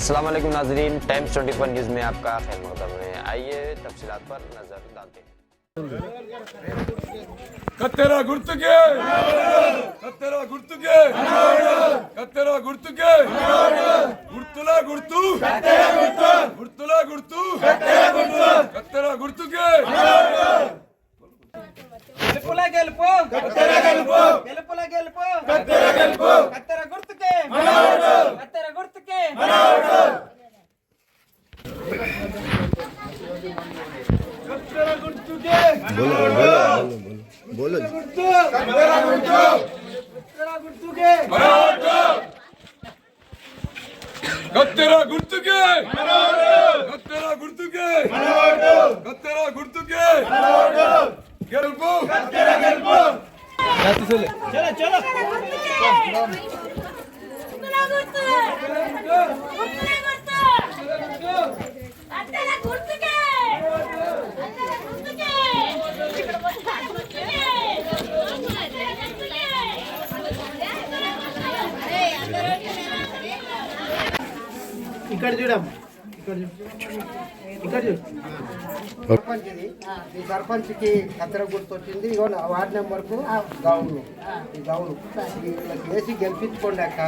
अस्सलाम वालेकुम नाजरीन, टाइम्स 24 न्यूज़ में आपका खैर मकदम है। आइए तफसीत पर नज़र डालते हैं। कतेरा गुर्तुके कतेरा गुर्तुके कतेरा गुर्तुके गुर्तुला गुर्तु। कतेरा गुर्तु गुर्तुला गुर्तु। कतेरा गुर्तुके గెలుపుల గెలుపు కత్తెర గెలుపు గెలుపుల గెలుపు కత్తెర గెలుపు కత్తెర గుర్తుకే మనవడు కత్తెర గుర్తుకే మనవడు కత్తెర గుర్తుకే బోలో బోలో బోలో గుర్తు కత్తెర గుర్తు కత్తెర గుర్తుకే మనవడు కత్తెర గుర్తుకే మనవడు కత్తెర గుర్తుకే మనవడు కత్తెర గుర్తుకే మనవడు అరే అందరూ ఇక్కడ చూడమ్మ ఇక్కడ చూడు ఇక్కడ చూడు సర్పంచ్ ఇది ఈ సర్పంచ్కి కత్తెర గుర్తు వచ్చింది ఇగో వార్డ్ నెంబర్కు గౌను. ఈ గౌను. వీళ్ళకి వేసి గెలిపించుకోండి అక్క.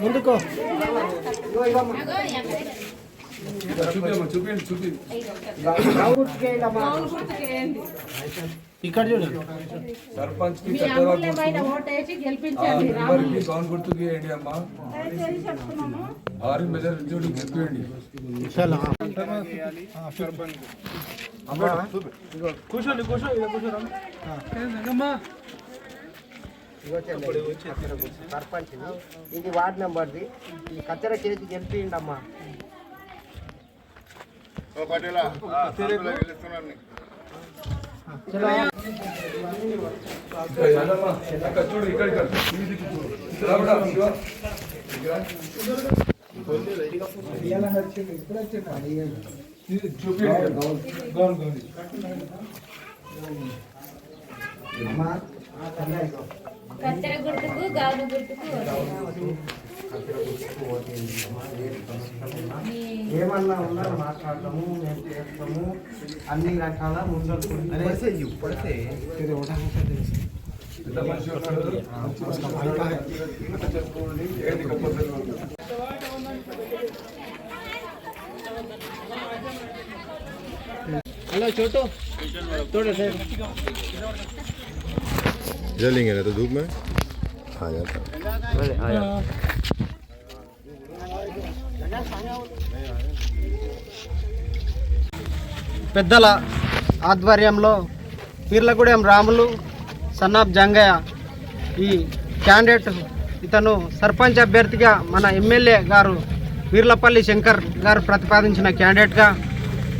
ముందుకో. ఇక్కడ చూడు. సర్పంచ్కి గౌన్ గుర్తుకి వేయండి అమ్మా. ఆరు మెజారిటీ ఇగో చెల్లి, కత్తెర గుర్తు. సర్పంచ్ ఇది. వార్డ్ నెంబర్ది. ఈ కత్తెర కేజీ గెలిపియండి అమ్మా ఇక్కడ యాదమ్మ, అక్కడ చూడు ఇక్కడ ఇక్కడ ఈ దిక్కు చూడు ఇక్కడ కూడా శివ. ఇది చూపించండి గౌన్ గౌన్ గౌన్ అమ్మా ఆ తల్లి ఇగో. కత్తెర గుర్తుకు గౌను గుర్తుకు ఏమన్నా ఉన్నా మాట్లాడతాము మేము చేస్తాము అన్ని రకాల ముందరకు పెద్ద మనిషి ఉన్నాడు. చెప్పుకోండి ఏంటి కంపల్సరీ హలో చోటు చూడు इधर लेंगे ना तो धूप में हाँ जाता పెద్దల ఆధ్వర్యంలో పీర్లగూడెం రాములు సన్నాబ్ జంగయ్య ఈ క్యాండిడేట్ ఇతను సర్పంచ్ అభ్యర్థిగా మన ఎమ్మెల్యే గారు వీర్లపల్లి శంకర్ గారు ప్రతిపాదించిన క్యాండిడేట్గా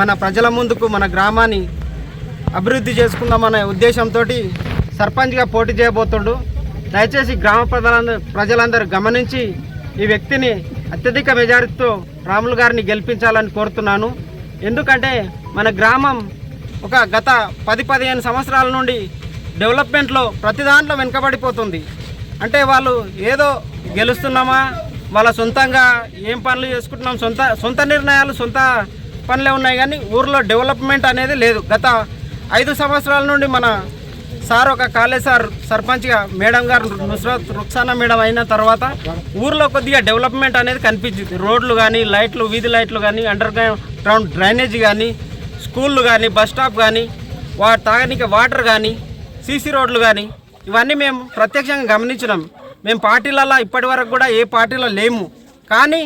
మన ప్రజల ముందుకు మన గ్రామాన్ని అభివృద్ధి చేసుకుందామనే ఉద్దేశంతో సర్పంచ్గా పోటీ చేయబోతుండు. దయచేసి గ్రామ ప్రజలందరూ ప్రజలందరూ గమనించి ఈ వ్యక్తిని అత్యధిక మెజారిటీతో రాములు గారిని గెలిపించాలని కోరుతున్నాను. ఎందుకంటే మన గ్రామం ఒక గత పది పదిహేను సంవత్సరాల నుండి డెవలప్మెంట్లో ప్రతి దాంట్లో వెనుకబడిపోతుంది. అంటే వాళ్ళు ఏదో గెలుస్తున్నామా వాళ్ళ సొంతంగా ఏం పనులు చేసుకుంటున్నాం సొంత సొంత నిర్ణయాలు సొంత పనులే ఉన్నాయి కానీ ఊర్లో డెవలప్మెంట్ అనేది లేదు. గత ఐదు సంవత్సరాల నుండి మన సార్ ఒక కాలేజ్ సార్ సర్పంచ్గా మేడం గారు నుస్రత్ రుక్సానా మేడం అయిన తర్వాత ఊర్లో కొద్దిగా డెవలప్మెంట్ అనేది కనిపించింది. రోడ్లు కానీ లైట్లు వీధి లైట్లు కానీ అండర్ గ్రౌండ్ డ్రైనేజ్ కానీ స్కూళ్ళు కానీ బస్ స్టాప్ కానీ వా తాగనిక వాటర్ కానీ సీసీ రోడ్లు కానీ ఇవన్నీ మేము ప్రత్యక్షంగా గమనించినాం. మేము పార్టీలలో ఇప్పటి వరకు కూడా ఏ పార్టీలో లేము. కానీ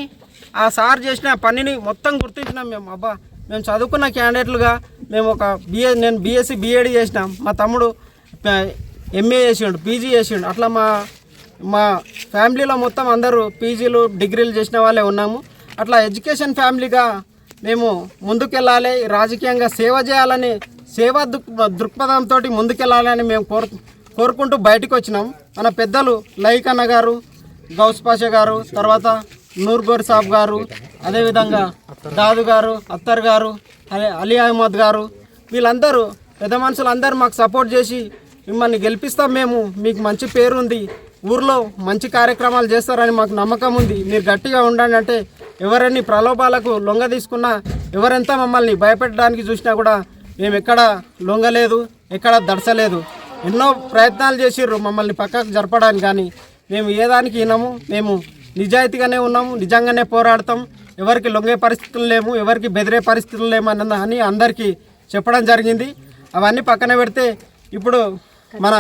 ఆ సార్ చేసిన పనిని మొత్తం గుర్తించినాం మేము. అబ్బా మేము చదువుకున్న క్యాండిడేట్లుగా మేము ఒక బిఏ నేను బీఎస్సీ బీఏడీ చేసినాం. మా తమ్ముడు ఎంఏ చేసిండు పీజీ చేసిండు. అట్లా మా మా ఫ్యామిలీలో మొత్తం అందరూ పీజీలు డిగ్రీలు చేసిన వాళ్ళే ఉన్నాము. అట్లా ఎడ్యుకేషన్ ఫ్యామిలీగా మేము ముందుకెళ్ళాలి రాజకీయంగా సేవ చేయాలని సేవా దృక్ దృక్పథంతో ముందుకెళ్ళాలని మేము కోరు కోరుకుంటూ బయటకు వచ్చినాం మన పెద్దలు లైక్ అన్న గారు గౌస్ పాషా గారు తర్వాత నూర్గోర్ సాబ్ గారు అదేవిధంగా దాదు గారు అత్తర్ గారు అలీ అహ్మద్ గారు వీళ్ళందరూ పెద్ద మనుషులు అందరూ మాకు సపోర్ట్ చేసి మిమ్మల్ని గెలిపిస్తాం మేము. మీకు మంచి పేరు ఉంది ఊర్లో మంచి కార్యక్రమాలు చేస్తారని మాకు నమ్మకం ఉంది. మీరు గట్టిగా ఉండండి అంటే ఎవరన్ని ప్రలోభాలకు లొంగ తీసుకున్నా ఎవరెంత మమ్మల్ని భయపెట్టడానికి చూసినా కూడా మేము ఎక్కడ లొంగలేదు ఎక్కడ దడసలేదు. ఎన్నో ప్రయత్నాలు చేసిర్రు మమ్మల్ని పక్కకు జరపడానికి కానీ. మేము ఏ దానికి వినము మేము నిజాయితీగానే ఉన్నాము నిజంగానే పోరాడతాం. ఎవరికి లొంగే పరిస్థితులు లేము ఎవరికి బెదిరే పరిస్థితులు లేము అన్న అని అందరికీ చెప్పడం జరిగింది. అవన్నీ పక్కన పెడితే ఇప్పుడు మన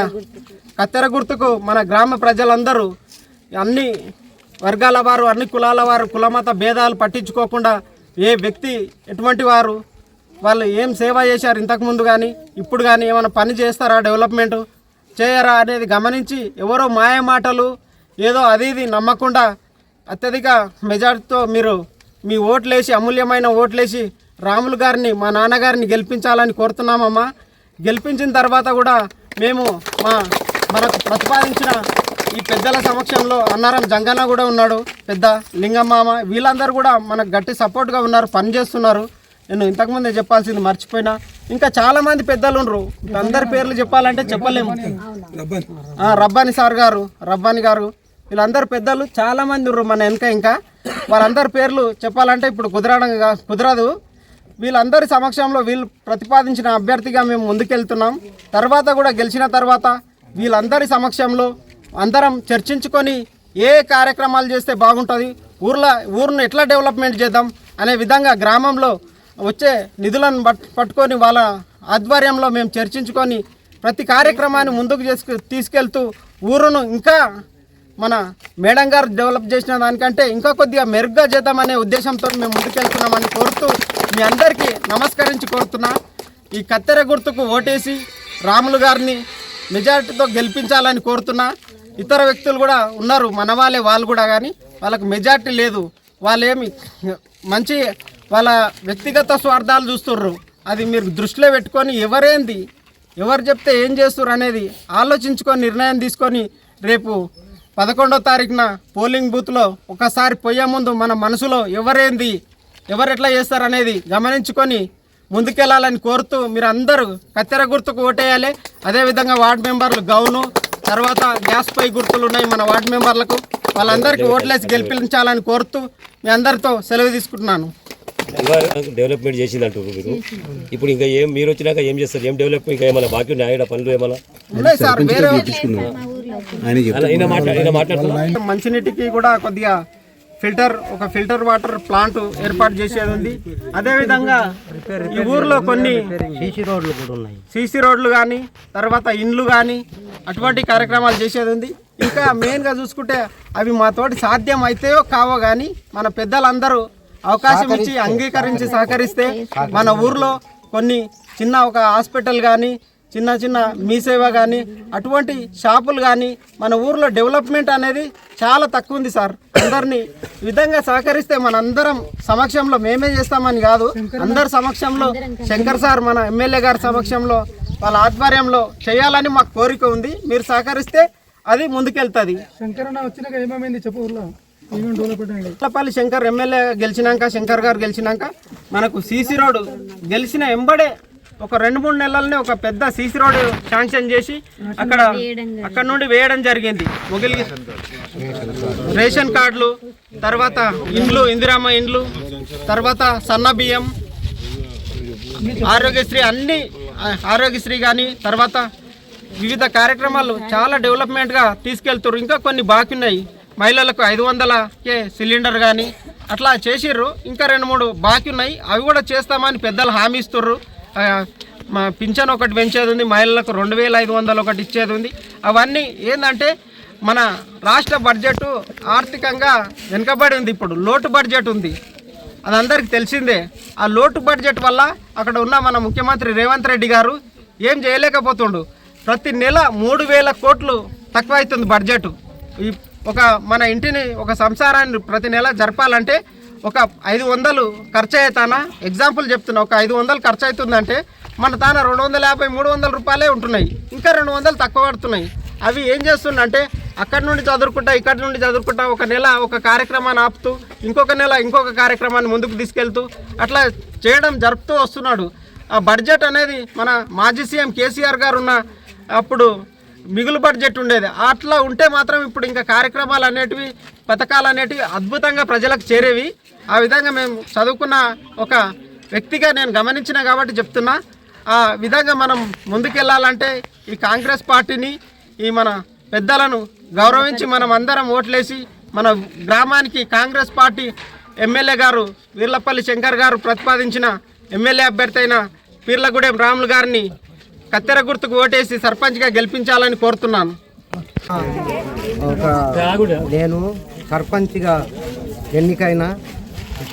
కత్తెర గుర్తుకు మన గ్రామ ప్రజలందరూ అన్ని వర్గాల వారు అన్ని కులాల వారు కులమత భేదాలు పట్టించుకోకుండా ఏ వ్యక్తి ఎటువంటి వారు వాళ్ళు ఏం సేవ చేశారు ఇంతకుముందు కానీ ఇప్పుడు కానీ ఏమైనా పని చేస్తారా డెవలప్మెంట్? చేయరా అనేది గమనించి ఎవరో మాయ మాటలు ఏదో అది ఇది నమ్మకుండా అత్యధిక మెజార్టీతో మీరు మీ ఓట్లేసి అమూల్యమైన ఓట్లేసి రాములు గారిని మా నాన్నగారిని గెలిపించాలని కోరుతున్నామమ్మా. గెలిపించిన తర్వాత కూడా మేము మా మనకు ప్రతిపాదించిన ఈ పెద్దల సమక్షంలో అన్నారం జంగన్న కూడా ఉన్నాడు పెద్ద లింగమ్మామ వీళ్ళందరూ కూడా మనకు గట్టి సపోర్ట్గా ఉన్నారు పని చేస్తున్నారు. నేను ఇంతకుముందే చెప్పాల్సింది మర్చిపోయినా. ఇంకా చాలా మంది పెద్దలు ఉన్నారు అందరి పేర్లు చెప్పాలంటే చెప్పలేము. రబ్బాని సార్ గారు రబ్బాని గారు వీళ్ళందరు పెద్దలు చాలా మంది ఉన్నారు మన వెనక ఇంకా. వాళ్ళందరి పేర్లు చెప్పాలంటే ఇప్పుడు కుదరడం కుదరదు. వీళ్ళందరి సమక్షంలో వీళ్ళు ప్రతిపాదించిన అభ్యర్థిగా మేము ముందుకెళ్తున్నాం. తర్వాత కూడా గెలిచిన తర్వాత వీళ్ళందరి సమక్షంలో అందరం చర్చించుకొని ఏ కార్యక్రమాలు చేస్తే బాగుంటుంది ఊర్లో ఊరిని ఎట్లా డెవలప్మెంట్ చేద్దాం అనే విధంగా గ్రామంలో వచ్చే నిధులను పట్టుకొని వాళ్ళ ఆధ్వర్యంలో మేము చర్చించుకొని ప్రతి కార్యక్రమాన్ని ముందుకు చేసుకు తీసుకెళ్తూ ఊరును ఇంకా మన మేడం గారు డెవలప్ చేసిన దానికంటే ఇంకా కొద్దిగా మెరుగ్గా చేద్దామనే ఉద్దేశంతో మేము ముందుకెళ్తున్నామని కోరుతూ మీ అందరికీ నమస్కరించి కోరుతున్నా. ఈ కత్తెర గుర్తుకు ఓటేసి రాములు గారిని మెజారిటీతో గెలిపించాలని కోరుతున్నా. ఇతర వ్యక్తులు కూడా ఉన్నారు మన వాళ్ళే వాళ్ళు కూడా కానీ. వాళ్ళకు మెజారిటీ లేదు. వాళ్ళేమి మంచి వాళ్ళ వ్యక్తిగత స్వార్థాలు చూస్తుర్రు. అది మీరు దృష్టిలో పెట్టుకొని ఎవరేంది ఎవరు చెప్తే ఏం చేస్తుర్రు అనేది ఆలోచించుకొని నిర్ణయం తీసుకొని రేపు పదకొండో తారీఖున పోలింగ్ బూత్లో ఒకసారి పోయే ముందు మన మనసులో ఎవరేంది ఎవరు ఎట్లా చేస్తారు అనేది గమనించుకొని ముందుకెళ్ళాలని కోరుతూ మీరు అందరూ కత్తెర గుర్తుకు ఓటేయాలి. అదేవిధంగా వార్డు మెంబర్లు గౌను తర్వాత గ్యాస్ పై గుర్తులు ఉన్నాయి మన వార్డు మెంబర్లకు. వాళ్ళందరికీ ఓట్లేసి గెలిపించాలని కోరుతూ మీ అందరితో సెలవు తీసుకుంటున్నాను. డెవలప్మెంట్ చేసింది అంటారు మీరు? ఇప్పుడు ఇంకా ఏం మీరు వచ్చినాక ఏం చేస్తారు? ఏం డెవలప్మెంట్? ఇంకా ఏమైనా బాకీ ఉన్నాయి? పనులు ఏమైనా? మంచినీటికి కూడా కొద్దిగా ఫిల్టర్ ఒక ఫిల్టర్ వాటర్ ప్లాంట్ ఏర్పాటు చేసేది ఉంది. అదేవిధంగా ఈ ఊర్లో కొన్ని సీసీ రోడ్లు కూడా ఉన్నాయి. సీసీ రోడ్లు కానీ తర్వాత ఇండ్లు కానీ అటువంటి కార్యక్రమాలు చేసేది ఉంది. ఇంకా మెయిన్గా చూసుకుంటే అవి మాతోటి సాధ్యం అయితేయో కావో కానీ మన పెద్దలందరూ అవకాశం ఇచ్చి అంగీకరించి సహకరిస్తే మన ఊర్లో కొన్ని చిన్న ఒక హాస్పిటల్ కానీ చిన్న చిన్న మీ సేవ కానీ అటువంటి షాపులు కానీ మన ఊర్లో డెవలప్మెంట్ అనేది చాలా తక్కువ ఉంది సార్. అందరినీ విధంగా సహకరిస్తే మనందరం సమక్షంలో మేమే చేస్తామని కాదు అందరి సమక్షంలో శంకర్ సార్ మన ఎమ్మెల్యే గారి సమక్షంలో వాళ్ళ ఆధ్వర్యంలో చేయాలని మాకు కోరిక ఉంది. మీరు సహకరిస్తే అది ముందుకెళ్తుంది. కొత్తపల్లి శంకర్ ఎమ్మెల్యే గెలిచినాక శంకర్ గారు గెలిచినాక మనకు సీసీ రోడ్ గెలిచిన ఎంబడే ఒక రెండు మూడు నెలలనే ఒక పెద్ద సీసీ రోడ్ శాంక్షన్ చేసి అక్కడ అక్కడ నుండి వేయడం జరిగింది. మొగిలి రేషన్ కార్డులు తర్వాత ఇండ్లు ఇందిరామ ఇండ్లు తర్వాత సన్న బియ్యం ఆరోగ్యశ్రీ అన్ని ఆరోగ్యశ్రీ కానీ తర్వాత వివిధ కార్యక్రమాలు చాలా డెవలప్మెంట్గా తీసుకెళ్తున్నారు ఇంకా కొన్ని బాకీ ఉన్నాయి. మహిళలకు ఐదు వందలకే సిలిండర్ కానీ అట్లా చేసిర్రు. ఇంకా రెండు మూడు బాకీ ఉన్నాయి. అవి కూడా చేస్తామని పెద్దలు హామీ ఇస్తుర్రు. మా పింఛన్ ఒకటి పెంచేది ఉంది మహిళలకు రెండు వేల ఐదు వందలు ఒకటి ఇచ్చేది ఉంది. అవన్నీ ఏంటంటే మన రాష్ట్ర బడ్జెట్ ఆర్థికంగా వెనుకబడి ఉంది ఇప్పుడు లోటు బడ్జెట్ ఉంది. అది అందరికీ తెలిసిందే. ఆ లోటు బడ్జెట్ వల్ల అక్కడ ఉన్న మన ముఖ్యమంత్రి రేవంత్ రెడ్డి గారు ఏం చేయలేకపోతుండు. ప్రతి నెల మూడు వేల కోట్లు తక్కువ అవుతుంది బడ్జెట్. ఈ ఒక మన ఇంటిని ఒక సంసారాన్ని ప్రతి నెల జరపాలంటే ఒక ఐదు వందలు ఖర్చు అవుతానా ఎగ్జాంపుల్ చెప్తున్నా ఒక ఐదు వందలు ఖర్చు అవుతుందంటే మన తాన రెండు వందల యాభై మూడు వందల రూపాయలే ఉంటున్నాయి. ఇంకా రెండు వందలు తక్కువ పడుతున్నాయి. అవి ఏం చేస్తుండంటే అక్కడి నుండి చదువుకుంటా ఇక్కడి నుండి చదువుకుంటా ఒక నెల ఒక కార్యక్రమాన్ని ఆపుతూ ఇంకొక నెల ఇంకొక కార్యక్రమాన్ని ముందుకు తీసుకెళ్తూ అట్లా చేయడం జరుపుతూ వస్తున్నాడు. ఆ బడ్జెట్ అనేది మన మాజీ సీఎం కేసీఆర్ గారు ఉన్న అప్పుడు మిగులు బడ్జెట్ ఉండేది. అట్లా ఉంటే మాత్రం ఇప్పుడు ఇంకా కార్యక్రమాలు అనేటివి పథకాలు అనేటివి అద్భుతంగా ప్రజలకు చేరేవి. ఆ విధంగా మేము చదువుకున్న ఒక వ్యక్తిగా నేను గమనించిన కాబట్టి చెప్తున్నా. ఆ విధంగా మనం ముందుకెళ్ళాలంటే ఈ కాంగ్రెస్ పార్టీని ఈ మన పెద్దలను గౌరవించి మనం అందరం ఓట్లేసి మన గ్రామానికి కాంగ్రెస్ పార్టీ ఎమ్మెల్యే గారు వీర్లపల్లి శంకర్ గారు ప్రతిపాదించిన ఎమ్మెల్యే అభ్యర్థి అయిన పీర్లగూడెం రాములు గారిని కత్తెర గుర్తుకు ఓటేసి సర్పంచ్గా గెలిపించాలని కోరుతున్నాను. ఒక నేను సర్పంచ్గా ఎన్నికైనా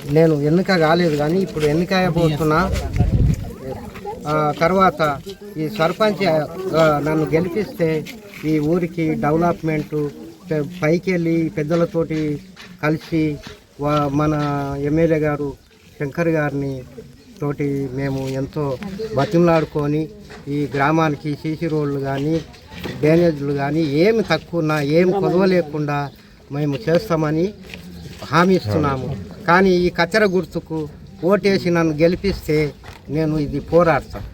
నేను ఎన్నిక కాలేదు కానీ ఇప్పుడు ఎన్నిక అయిపోతున్నా తర్వాత ఈ సర్పంచ్ నన్ను గెలిపిస్తే ఈ ఊరికి డెవలప్మెంటు పైకి వెళ్ళి పెద్దలతోటి కలిసి వా- మన ఎమ్మెల్యే గారు శంకర్ గారిని తోటి మేము ఎంతో బతిమలాడుకొని ఈ గ్రామానికి సీసీ రోడ్లు కానీ డ్రైనేజీలు కానీ ఏమి తక్కువ ఏమి కొదవ లేకుండా మేము చేస్తామని హామీ ఇస్తున్నాము. కానీ ఈ కత్తెర గుర్తుకు ఓటేసి నన్ను గెలిపిస్తే నేను ఇది పోరాడతాను.